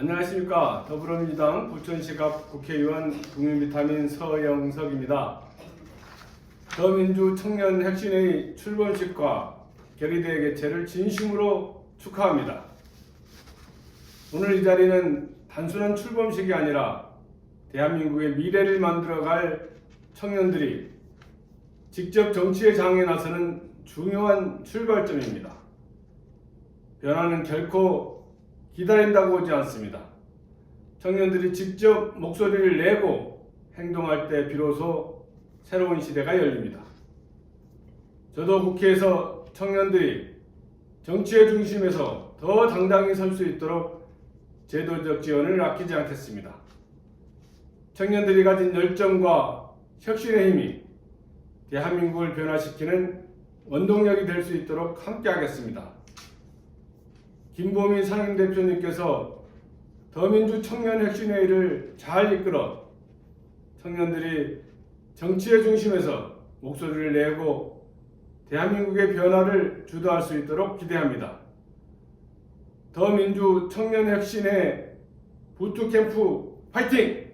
안녕하십니까 더불어민주당 부천시갑 국회의원 국민비타민 서영석입니다. 더민주 청년 혁신의 출범식과 결의대 개최를 진심으로 축하합니다. 오늘 이 자리는 단순한 출범식이 아니라 대한민국의 미래를 만들어갈 청년들이 직접 정치의 장에 나서는 중요한 출발점입니다. 변화는 결코 기다린다고 오지 않습니다. 청년들이 직접 목소리를 내고 행동할 때 비로소 새로운 시대가 열립니다. 저도 국회에서 청년들이 정치의 중심에서 더 당당히 설 수 있도록 제도적 지원을 아끼지 않겠습니다. 청년들이 가진 열정과 혁신의 힘이 대한민국을 변화시키는 원동력이 될 수 있도록 함께하겠습니다. 김보민 상임대표님께서 더민주 청년 혁신회의를 잘 이끌어 청년들이 정치의 중심에서 목소리를 내고 대한민국의 변화를 주도할 수 있도록 기대합니다. 더민주 청년 혁신회 부투캠프 파이팅!